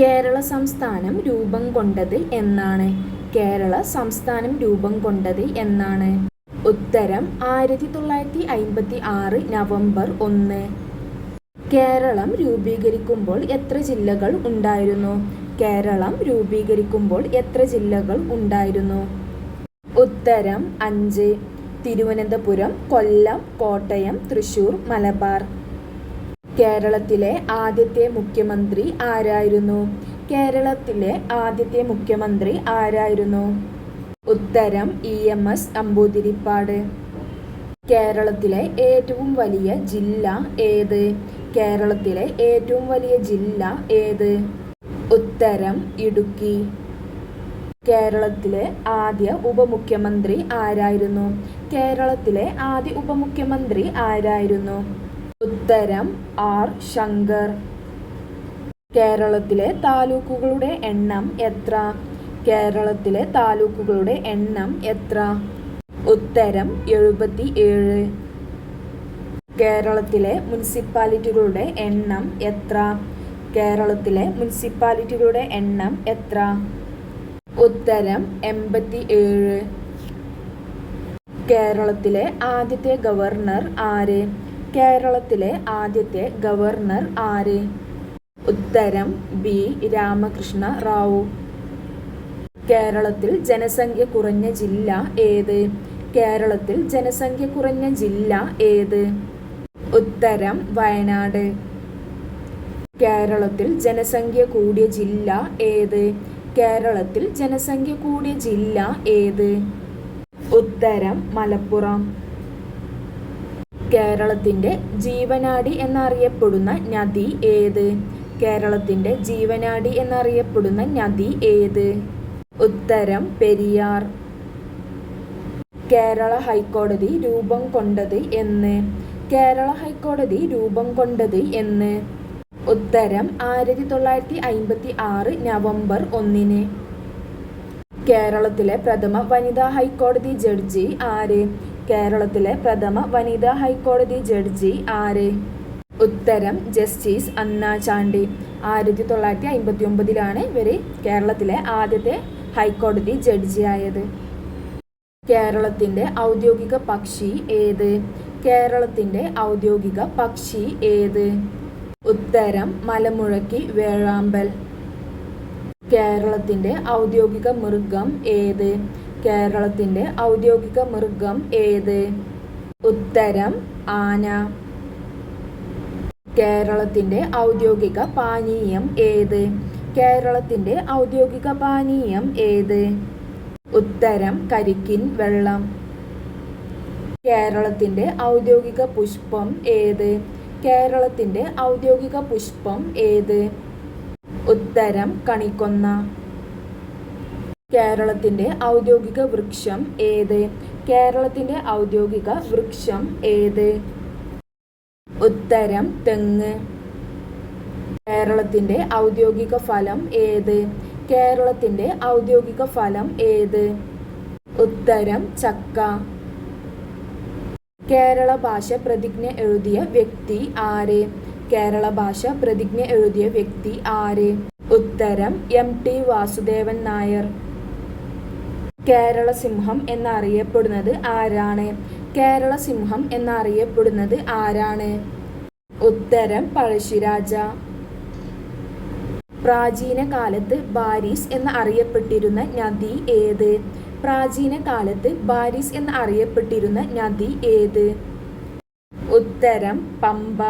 കേരള സംസ്ഥാനം രൂപം കൊണ്ടത് എന്നാണ്. കേരള സംസ്ഥാനം രൂപം കൊണ്ടത് എന്നാണ്. ഉത്തരം ആയിരത്തി തൊള്ളായിരത്തി അയിമ്പത്തി ആറ് നവംബർ ഒന്ന്. കേരളം രൂപീകരിക്കുമ്പോൾ എത്ര ജില്ലകൾ ഉണ്ടായിരുന്നു? കേരളം രൂപീകരിക്കുമ്പോൾ എത്ര ജില്ലകൾ ഉണ്ടായിരുന്നു? ഉത്തരം അഞ്ച്. തിരുവനന്തപുരം കൊല്ലം കോട്ടയം തൃശൂർ മലബാർ. കേരളത്തിലെ ആദ്യത്തെ മുഖ്യമന്ത്രി ആരായിരുന്നു? കേരളത്തിലെ ആദ്യത്തെ മുഖ്യമന്ത്രി ആരായിരുന്നു? ഉത്തരം ഇ എം എസ് അമ്പൂതിരിപ്പാട്. കേരളത്തിലെ ഏറ്റവും വലിയ ജില്ല ഏത്? കേരളത്തിലെ ഏറ്റവും വലിയ ജില്ല ഏത്? ഉത്തരം ഇടുക്കി. കേരളത്തിലെ ആദ്യ ഉപമുഖ്യമന്ത്രി ആരായിരുന്നു? കേരളത്തിലെ ആദ്യ ഉപമുഖ്യമന്ത്രി ആരായിരുന്നു? ഉത്തരം ആർ. ശങ്കർ. കേരളത്തിലെ താലൂക്കുകളുടെ എണ്ണം എത്ര? കേരളത്തിലെ താലൂക്കുകളുടെ എണ്ണം എത്ര? ഉത്തരം എഴുപത്തി ഏഴ് കേരളത്തിലെ മുനിസിപ്പാലിറ്റികളുടെ എണ്ണം എത്ര? കേരളത്തിലെ മുനിസിപ്പാലിറ്റികളുടെ എണ്ണം എത്ര? ഉത്തരം എൺപത്തി ഏഴ് കേരളത്തിലെ ആദ്യത്തെ ഗവർണർ ആര്? കേരളത്തിലെ ആദ്യത്തെ ഗവർണർ ആര്? ഉത്തരം ബി. രാമകൃഷ്ണ റാവു. കേരളത്തിൽ ജനസംഖ്യ കുറഞ്ഞ ജില്ല ഏത്? കേരളത്തിൽ ജനസംഖ്യ കുറഞ്ഞ ജില്ല ഏത്? ഉത്തരം വയനാട്. കേരളത്തിൽ ജനസംഖ്യ കൂടിയ ജില്ല ഏത്? കേരളത്തിൽ ജനസംഖ്യ കൂടിയ ജില്ല ഏത്? ഉത്തരം മലപ്പുറം. കേരളത്തിന്റെ ജീവനാടി എന്നറിയപ്പെടുന്ന നദി ഏത്? കേരളത്തിന്റെ ജീവനാടി എന്നറിയപ്പെടുന്ന നദി ഏത്? ഉത്തരം പെരിയാർ. കേരള ഹൈക്കോടതി രൂപം കൊണ്ടത് എന്ന്. കേരള ഹൈക്കോടതി രൂപം കൊണ്ടത് എന്ന്. ഉത്തരം ആയിരത്തി തൊള്ളായിരത്തി അയിമ്പത്തി ആറ് നവംബർ ഒന്നിന്. കേരളത്തിലെ പ്രഥമ വനിതാ ഹൈക്കോടതി ജഡ്ജി ആര്? കേരളത്തിലെ പ്രഥമ വനിതാ ഹൈക്കോടതി ജഡ്ജി ആര്? ഉത്തരം ജസ്റ്റിസ് അന്ന ചാണ്ടി. ആയിരത്തി തൊള്ളായിരത്തി അമ്പത്തി ഒമ്പതിലാണ് ഇവർ കേരളത്തിലെ ആദ്യത്തെ ഹൈക്കോടതി ജഡ്ജിയായത് കേരളത്തിന്റെ ഔദ്യോഗിക പക്ഷി ഏത്? കേരളത്തിന്റെ ഔദ്യോഗിക പക്ഷി ഏത്? ഉത്തരം മലമുഴക്കി വേഴാമ്പൽ. കേരളത്തിന്റെ ഔദ്യോഗിക മൃഗം ഏത്? കേരളത്തിന്റെ ഔദ്യോഗിക മൃഗം ഏത്? ഉത്തരം ആന. കേരളത്തിന്റെ ഔദ്യോഗിക പാനീയം ഏത്? കേരളത്തിന്റെ ഔദ്യോഗിക പാനീയം ഏത്? ഉത്തരം കരിക്കിൻ വെള്ളം. കേരളത്തിന്റെ ഔദ്യോഗിക പുഷ്പം ഏത്? കേരളത്തിന്റെ ഔദ്യോഗിക പുഷ്പം ഏത്? ഉത്തരം കണിക്കൊന്ന. കേരളത്തിന്റെ ഔദ്യോഗിക വൃക്ഷം ഏത്? കേരളത്തിന്റെ ഔദ്യോഗിക വൃക്ഷം ഏത്? ഉത്തരം തെങ്ങ്. കേരളത്തിന്റെ ഔദ്യോഗിക ഫലം ഏത്? കേരളത്തിന്റെ ഔദ്യോഗിക ഫലം ഏത്? ഉത്തരം ചക്ക. കേരള ഭാഷ പ്രതിജ്ഞ എഴുതിയ വ്യക്തി ആര്? കേരള ഭാഷ പ്രതിജ്ഞ എഴുതിയ വ്യക്തി ആര്? ഉത്തരം എം ടി വാസുദേവൻ നായർ. കേരള സിംഹം എന്നറിയപ്പെടുന്നത് ആരാണ്? കേരള സിംഹം എന്നറിയപ്പെടുന്നത് ആരാണ്? ഉത്തരം പഴശ്ശിരാജ. പ്രാചീന കാലത്ത് ബാരിസ് എന്ന് അറിയപ്പെട്ടിരുന്ന നദി ഏത്? പ്രാചീന കാലത്ത് ബാരിസ് എന്ന് അറിയപ്പെട്ടിരുന്ന നദി ഏത്? ഉത്തരം പമ്പ.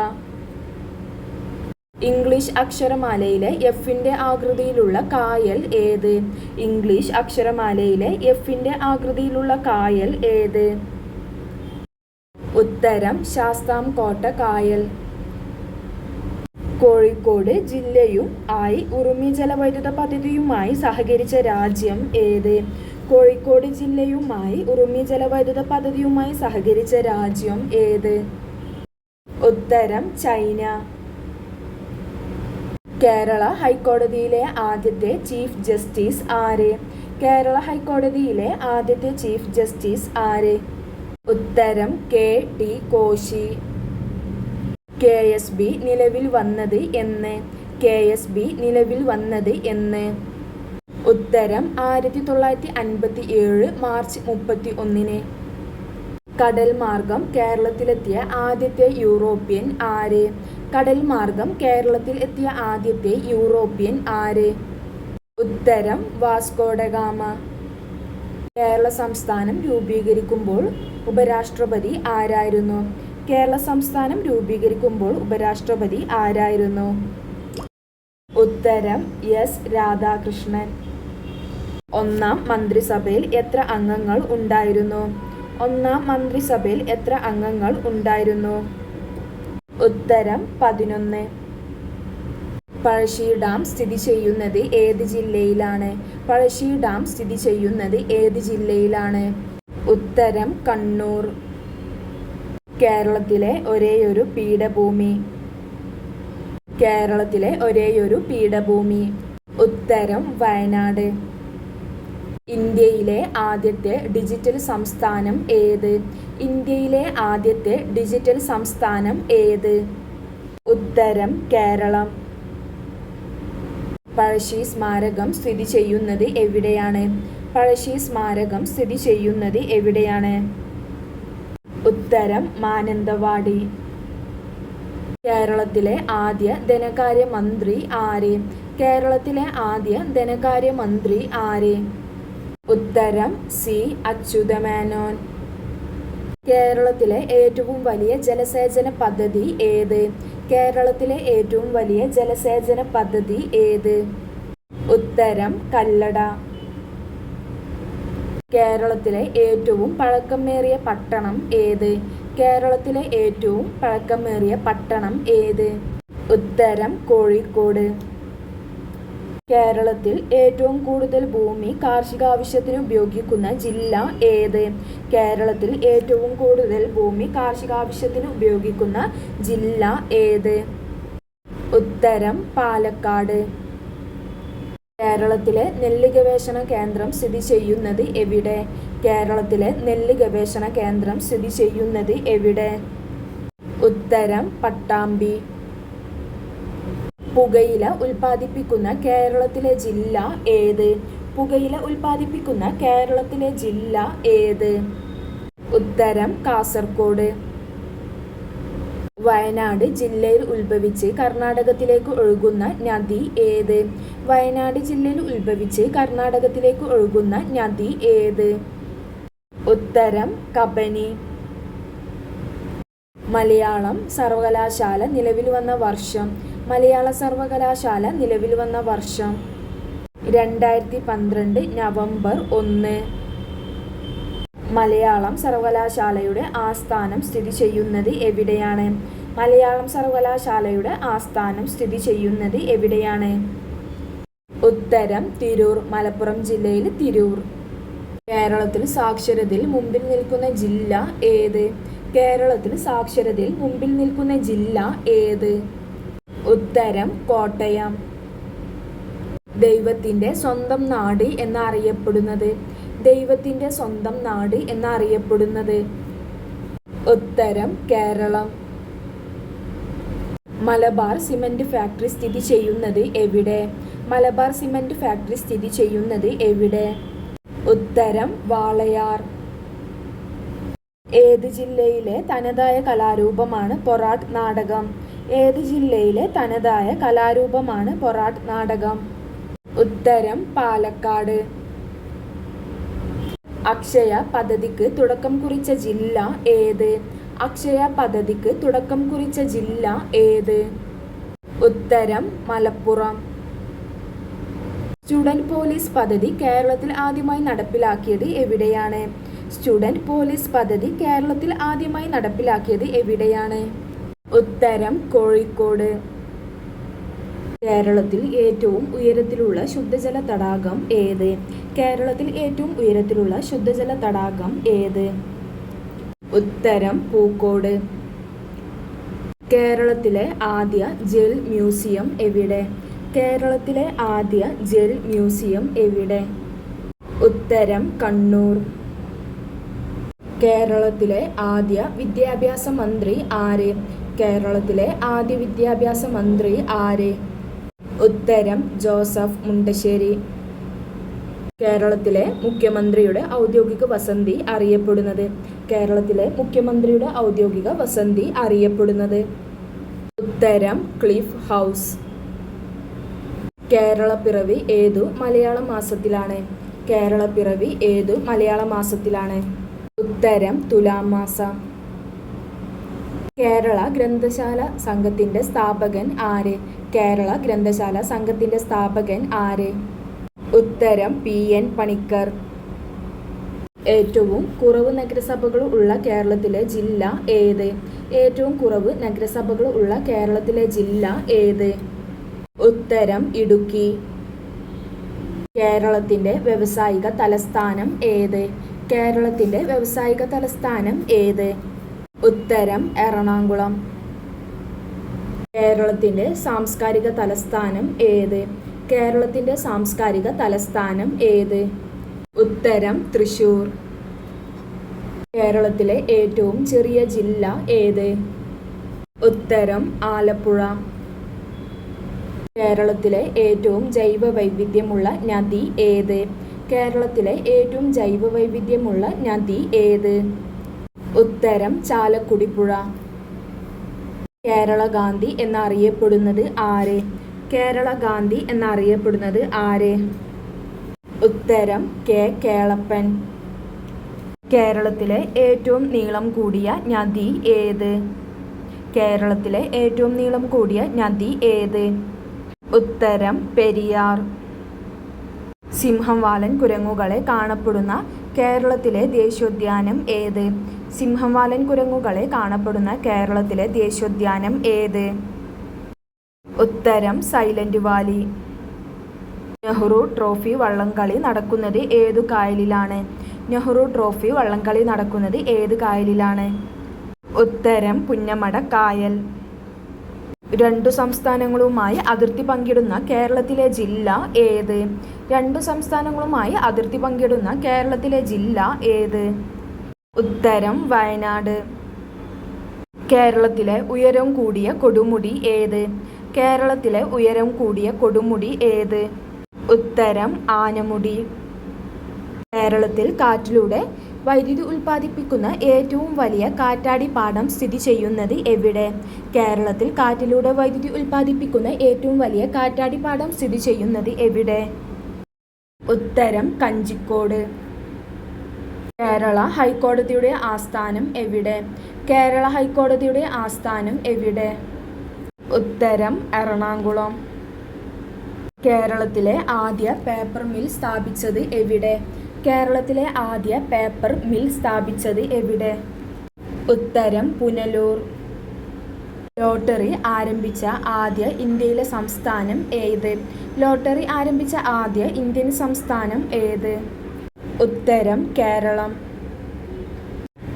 ഇംഗ്ലീഷ് അക്ഷരമാലയിലെ എഫിന്റെ ആകൃതിയിലുള്ള കായൽ ഏത്? ഇംഗ്ലീഷ് അക്ഷരമാലയിലെ എഫിന്റെ ആകൃതിയിലുള്ള കായൽ ഏത്? ഉത്തരം ശാസ്താം കോട്ട കായൽ. കോഴിക്കോട് ജില്ലയും ആയി ഉറുമി ജലവൈദ്യുത പദ്ധതിയുമായി സഹകരിച്ച രാജ്യം ഏത്? കോഴിക്കോട് ജില്ലയുമായി ഉറുമി ജലവൈദ്യുത പദ്ധതിയുമായി സഹകരിച്ച രാജ്യം ഏത്? ഉത്തരം ചൈന. കേരള ഹൈക്കോടതിയിലെ ആദ്യത്തെ ചീഫ് ജസ്റ്റിസ് ആര്? കേരള ഹൈക്കോടതിയിലെ ആദ്യത്തെ ചീഫ് ജസ്റ്റിസ് ആര്? ഉത്തരം K. T. Koshy. K. S. B. നിലവിൽ വന്നത് എന്ന്. കെ. എസ്. ബി. നിലവിൽ വന്നത് എന്ന്. ഉത്തരം ആയിരത്തി തൊള്ളായിരത്തി അൻപത്തി ഏഴ് മാർച്ച് മുപ്പത്തി ഒന്നിന്. കടൽ മാർഗം കേരളത്തിലെത്തിയ ആദ്യത്തെ യൂറോപ്യൻ ആര്? കടൽ മാർഗം കേരളത്തിൽ എത്തിയ ആദ്യത്തെ യൂറോപ്യൻ ആര്? ഉത്തരം വാസ്കോഡഗാമ കേരള സംസ്ഥാനം രൂപീകരിക്കുമ്പോൾ ഉപരാഷ്ട്രപതി ആരായിരുന്നു? കേരള സംസ്ഥാനം രൂപീകരിക്കുമ്പോൾ ഉപരാഷ്ട്രപതി ആരായിരുന്നു? ഉത്തരം എസ്. രാധാകൃഷ്ണൻ. ഒന്നാം മന്ത്രിസഭയിൽ എത്ര അംഗങ്ങൾ ഉണ്ടായിരുന്നു? ഒന്നാം മന്ത്രിസഭയിൽ എത്ര അംഗങ്ങൾ ഉണ്ടായിരുന്നു? ഉത്തരം പതിനൊന്ന്. പഴശ്ശി ഡാം സ്ഥിതി ചെയ്യുന്നത് ഏത് ജില്ലയിലാണ്? പഴശ്ശി ഡാം സ്ഥിതി ചെയ്യുന്നത് ഏത് ജില്ലയിലാണ്? ഉത്തരം കണ്ണൂർ. കേരളത്തിലെ ഒരേയൊരു പീഠഭൂമി. കേരളത്തിലെ ഒരേയൊരു പീഠഭൂമി. ഉത്തരം വയനാട്. ഇന്ത്യയിലെ ആദ്യത്തെ ഡിജിറ്റൽ സംസ്ഥാനം ഏത്? ഇന്ത്യയിലെ ആദ്യത്തെ ഡിജിറ്റൽ സംസ്ഥാനം ഏത്? ഉത്തരം കേരളം. പഴശ്ശി സ്മാരകം സ്ഥിതി ചെയ്യുന്നത് എവിടെയാണ്? പഴശ്ശി സ്മാരകം സ്ഥിതി ചെയ്യുന്നത് എവിടെയാണ്? ഉത്തരം മാനന്തവാടി. കേരളത്തിലെ ആദ്യ ധനകാര്യമന്ത്രി ആര്? കേരളത്തിലെ ആദ്യ ധനകാര്യമന്ത്രി ആര്? ഉത്തരം സി അച്യുതമേനോൻ. കേരളത്തിലെ ഏറ്റവും വലിയ ജലസേചന പദ്ധതി ഏത്? കേരളത്തിലെ ഏറ്റവും വലിയ ജലസേചന പദ്ധതി ഏത്? ഉത്തരം കല്ലട. കേരളത്തിലെ ഏറ്റവും പഴക്കമേറിയ പട്ടണം ഏത്? കേരളത്തിലെ ഏറ്റവും പഴക്കമേറിയ പട്ടണം ഏത്? ഉത്തരം കോഴിക്കോട്. കേരളത്തിൽ ഏറ്റവും കൂടുതൽ ഭൂമി കാർഷിക ആവശ്യത്തിന് ഉപയോഗിക്കുന്ന ജില്ല ഏത്? കേരളത്തിൽ ഏറ്റവും കൂടുതൽ ഭൂമി കാർഷിക ആവശ്യത്തിന് ഉപയോഗിക്കുന്ന ജില്ല ഏത്? ഉത്തരം പാലക്കാട്. കേരളത്തിലെ നെല്ല് ഗവേഷണ കേന്ദ്രം സ്ഥിതി ചെയ്യുന്നത് എവിടെ? കേരളത്തിലെ നെല്ല് ഗവേഷണ കേന്ദ്രം സ്ഥിതി ചെയ്യുന്നത് എവിടെ? ഉത്തരം പട്ടാമ്പി. പുകയില ഉൽപ്പാദിപ്പിക്കുന്ന കേരളത്തിലെ ജില്ല ഏത്? പുകയില ഉൽപ്പാദിപ്പിക്കുന്ന കേരളത്തിലെ ജില്ല ഏത്? ഉത്തരം കാസർഗോഡ് വയനാട് ജില്ലയിൽ ഉത്ഭവിച്ച് കർണാടകത്തിലേക്ക് ഒഴുകുന്ന നദി ഏത്? വയനാട് ജില്ലയിൽ ഉത്ഭവിച്ച് കർണാടകത്തിലേക്ക് ഒഴുകുന്ന നദി ഏത്? ഉത്തരം കബനി. മലയാളം സർവകലാശാല നിലവിൽ വന്ന വർഷം മലയാള സർവകലാശാല നിലവിൽ വന്ന വർഷം രണ്ടായിരത്തി പന്ത്രണ്ട് നവംബർ ഒന്ന്. മലയാളം സർവകലാശാലയുടെ ആസ്ഥാനം സ്ഥിതി ചെയ്യുന്നത് എവിടെയാണ്? മലയാളം സർവകലാശാലയുടെ ആസ്ഥാനം സ്ഥിതി ചെയ്യുന്നത് എവിടെയാണ്? ഉത്തരം തിരൂർ മലപ്പുറം ജില്ലയിൽ തിരൂർ. കേരളത്തിൽ സാക്ഷരതയിൽ മുമ്പിൽ നിൽക്കുന്ന ജില്ല ഏത്? കേരളത്തിൽ സാക്ഷരതയിൽ മുമ്പിൽ നിൽക്കുന്ന ജില്ല ഏത്? ഉത്തരം കോട്ടയം. ദൈവത്തിന്റെ സ്വന്തം നാട് എന്നറിയപ്പെടുന്നത്. ദൈവത്തിന്റെ സ്വന്തം നാട് എന്നറിയപ്പെടുന്നത്. ഉത്തരം കേരളം. മലബാർ സിമന്റ് ഫാക്ടറി സ്ഥിതി ചെയ്യുന്നത് എവിടെ? മലബാർ സിമന്റ് ഫാക്ടറി സ്ഥിതി ചെയ്യുന്നത് എവിടെ? ഉത്തരം വാളയാർ. ഏത് ജില്ലയിലെ തനതായ കലാരൂപമാണ് പൊറാട്ട് നാടകം? ഏത് ജില്ലയിലെ തനതായ കലാരൂപമാണ് പൊറാട്ട് നാടകം? ഉത്തരം പാലക്കാട്. അക്ഷയ പദ്ധതിക്ക് തുടക്കം കുറിച്ച ജില്ല ഏത്? അക്ഷയ പദ്ധതിക്ക് തുടക്കം കുറിച്ച ജില്ല ഏത്? ഉത്തരം മലപ്പുറം. സ്റ്റുഡന്റ് പോലീസ് പദ്ധതി കേരളത്തിൽ ആദ്യമായി നടപ്പിലാക്കിയത് എവിടെയാണ്? സ്റ്റുഡന്റ് പോലീസ് പദ്ധതി കേരളത്തിൽ ആദ്യമായി നടപ്പിലാക്കിയത് എവിടെയാണ്? ഉത്തരം കോഴിക്കോട്. കേരളത്തിൽ ഏറ്റവും ഉയരത്തിലുള്ള ശുദ്ധജല തടാകം ഏത്? കേരളത്തിൽ ഏറ്റവും ഉയരത്തിലുള്ള ശുദ്ധജല തടാകം ഏത്? ഉത്തരം പൂക്കോട്. കേരളത്തിലെ ആദ്യ ജെൽ മ്യൂസിയം എവിടെ? കേരളത്തിലെ ആദ്യ ജെൽ മ്യൂസിയം എവിടെ? ഉത്തരം കണ്ണൂർ. കേരളത്തിലെ ആദ്യ വിദ്യാഭ്യാസ മന്ത്രി ആര്? കേരളത്തിലെ ആദ്യ വിദ്യാഭ്യാസ മന്ത്രി ആര്? ഉത്തരം ജോസഫ് മുണ്ടശ്ശേരി. കേരളത്തിലെ മുഖ്യമന്ത്രിയുടെ ഔദ്യോഗിക വസന്തി അറിയപ്പെടുന്നത്. കേരളത്തിലെ മുഖ്യമന്ത്രിയുടെ ഔദ്യോഗിക വസന്തി അറിയപ്പെടുന്നത്. ഉത്തരം ക്ലിഫ് ഹൗസ്. കേരളപ്പിറവി ഏതു മലയാള മാസത്തിലാണ്? കേരളപ്പിറവി ഏതു മലയാള മാസത്തിലാണ്? ഉത്തരം തുലാം മാസം കേരള ഗ്രന്ഥശാല സംഘത്തിന്റെ സ്ഥാപകൻ ആര്? കേരള ഗ്രന്ഥശാല സംഘത്തിന്റെ സ്ഥാപകൻ ആര്? ഉത്തരം പി എൻ പണിക്കർ. ഏറ്റവും കുറവ് നഗരസഭകൾ ഉള്ള കേരളത്തിലെ ജില്ല ഏത്? ഏറ്റവും കുറവ് നഗരസഭകൾ ഉള്ള കേരളത്തിലെ ജില്ല ഏത്? ഉത്തരം ഇടുക്കി. കേരളത്തിന്റെ വ്യവസായിക തലസ്ഥാനം ഏത്? കേരളത്തിന്റെ വ്യവസായിക തലസ്ഥാനം ഏത്? ഉത്തരം എറണാകുളം. കേരളത്തിന്റെ സാംസ്കാരിക തലസ്ഥാനം ഏത്? കേരളത്തിന്റെ സാംസ്കാരിക തലസ്ഥാനം ഏത്? ഉത്തരം തൃശൂർ കേരളത്തിലെ ഏറ്റവും ചെറിയ ജില്ല ഏത്? ഉത്തരം ആലപ്പുഴ. കേരളത്തിലെ ഏറ്റവും ജൈവ വൈവിധ്യമുള്ള നദി ഏത്? കേരളത്തിലെ ഏറ്റവും ജൈവ വൈവിധ്യമുള്ള നദി ഏത്? ഉത്തരം ചാലക്കുടി പുഴ കേരള ഗാന്ധി എന്നറിയപ്പെടുന്നത് ആര്? കേരള ഗാന്ധി എന്നറിയപ്പെടുന്നത് ആര്? ഉത്തരം കെ. കേളപ്പൻ. കേരളത്തിലെ ഏറ്റവും നീളം കൂടിയ നദി ഏത്? കേരളത്തിലെ ഏറ്റവും നീളം കൂടിയ നദി ഏത്? ഉത്തരം പെരിയാർ. സിംഹം വാലൻ കുരങ്ങുകളെ കാണപ്പെടുന്ന കേരളത്തിലെ ദേശീയോദ്യാനം ഏത്? സിംഹം വാലൻ കുരങ്ങുകളെ കാണപ്പെടുന്ന കേരളത്തിലെ ദേശീയോദ്യാനം ഏത്? ഉത്തരം സൈലന്റ് വാലി. നെഹ്റു ട്രോഫി വള്ളംകളി നടക്കുന്നത് ഏതു കായലിലാണ്? നെഹ്റു ട്രോഫി വള്ളംകളി നടക്കുന്നത് ഏത് കായലിലാണ്? ഉത്തരം പുന്നമട കായൽ. രണ്ടു സംസ്ഥാനങ്ങളുമായി അതിർത്തി പങ്കിടുന്ന കേരളത്തിലെ ജില്ല ഏത്? രണ്ടു സംസ്ഥാനങ്ങളുമായി അതിർത്തി പങ്കിടുന്ന കേരളത്തിലെ ജില്ല ഏത്? ഉത്തരം വയനാട്. കേരളത്തിലെ ഉയരം കൂടിയ കൊടുമുടി ഏത്? കേരളത്തിലെ ഉയരം കൂടിയ കൊടുമുടി ഏത്? ഉത്തരം ആനമുടി. കേരളത്തിൽ കാറ്റിലൂടെ വൈദ്യുതി ഉൽപ്പാദിപ്പിക്കുന്ന ഏറ്റവും വലിയ കാറ്റാടി പാടം സ്ഥിതി ചെയ്യുന്നത് എവിടെ? കേരളത്തിൽ കാറ്റിലൂടെ വൈദ്യുതി ഉൽപ്പാദിപ്പിക്കുന്ന ഏറ്റവും വലിയ കാറ്റാടി പാടം സ്ഥിതി ചെയ്യുന്നത് എവിടെ? ഉത്തരം കഞ്ചിക്കോട്. കേരള ഹൈക്കോടതിയുടെ ആസ്ഥാനം എവിടെ? കേരള ഹൈക്കോടതിയുടെ ആസ്ഥാനം എവിടെ? ഉത്തരം എറണാകുളം. കേരളത്തിലെ ആദ്യ പേപ്പർ മിൽ സ്ഥാപിച്ചത് എവിടെ? കേരളത്തിലെ ആദ്യ പേപ്പർ മിൽ സ്ഥാപിച്ചത് എവിടെ? ഉത്തരം പുനലൂർ. ലോട്ടറി ആരംഭിച്ച ആദ്യ ഇന്ത്യയിലെ സംസ്ഥാനം ഏത്? ലോട്ടറി ആരംഭിച്ച ആദ്യ ഇന്ത്യൻ സംസ്ഥാനം ഏത്? ഉത്തരം കേരളം.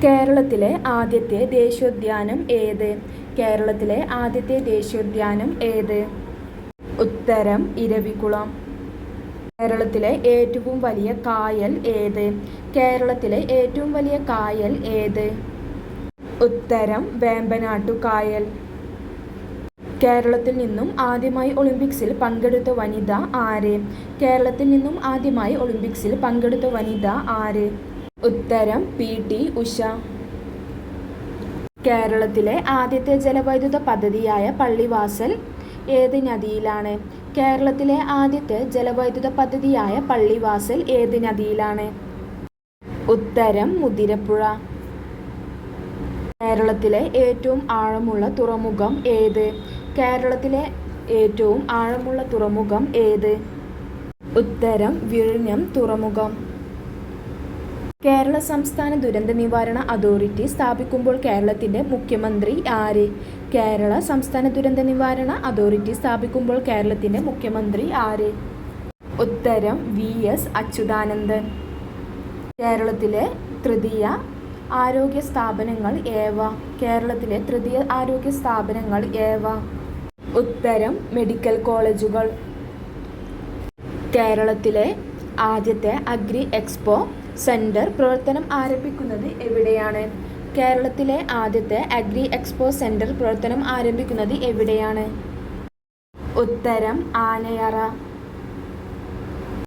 കേരളത്തിലെ ആദ്യത്തെ ദേശീയോദ്യാനം ഏത്? കേരളത്തിലെ ആദ്യത്തെ ദേശീയോദ്യാനം ഏത്? ഉത്തരം ഇരവികുളം. കേരളത്തിലെ ഏറ്റവും വലിയ കായൽ ഏത്? കേരളത്തിലെ ഏറ്റവും വലിയ കായൽ ഏത്? ഉത്തരം വേമ്പനാട്ടു കായൽ കേരളത്തിൽ നിന്നും ആദ്യമായി ഒളിമ്പിക്സിൽ പങ്കെടുത്ത വനിത ആര്? കേരളത്തിൽ നിന്നും ആദ്യമായി ഒളിമ്പിക്സിൽ പങ്കെടുത്ത വനിത ആര്? ഉത്തരം പി. ടി. ഉഷ. കേരളത്തിലെ ആദ്യത്തെ ജലവൈദ്യുത പദ്ധതിയായ പള്ളിവാസൽ ഏത് നദിയിലാണ്? കേരളത്തിലെ ആദ്യത്തെ ജലവൈദ്യുത പദ്ധതിയായ പള്ളിവാസൽ ഏത് നദിയിലാണ്? ഉത്തരം മുതിരപ്പുഴ. കേരളത്തിലെ ഏറ്റവും ആഴമുള്ള തുറമുഖം ഏത്? കേരളത്തിലെ ഏറ്റവും ആഴമുള്ള തുറമുഖം ഏത്? ഉത്തരം വിഴിഞ്ഞം തുറമുഖം. കേരള സംസ്ഥാന ദുരന്ത നിവാരണ അതോറിറ്റി സ്ഥാപിക്കുമ്പോൾ കേരളത്തിന്റെ മുഖ്യമന്ത്രി ആര്? കേരള സംസ്ഥാന ദുരന്ത നിവാരണ അതോറിറ്റി സ്ഥാപിക്കുമ്പോൾ കേരളത്തിന്റെ മുഖ്യമന്ത്രി ആര്? ഉത്തരം വി. എസ്. അച്യുതാനന്ദൻ. കേരളത്തിലെ തൃതീയ ആരോഗ്യ സ്ഥാപനങ്ങൾ ഏവ? കേരളത്തിലെ തൃതീയ ആരോഗ്യ സ്ഥാപനങ്ങൾ ഏവ? ഉത്തരം മെഡിക്കൽ കോളേജുകൾ. കേരളത്തിലെ ആദ്യത്തെ അഗ്രി എക്സ്പോ സെന്റർ പ്രവർത്തനം ആരംഭിക്കുന്നത് എവിടെയാണ്? കേരളത്തിലെ ആദ്യത്തെ അഗ്രി എക്സ്പോ സെന്റർ പ്രവർത്തനം ആരംഭിക്കുന്നത് എവിടെയാണ്? ഉത്തരം ആനയറ.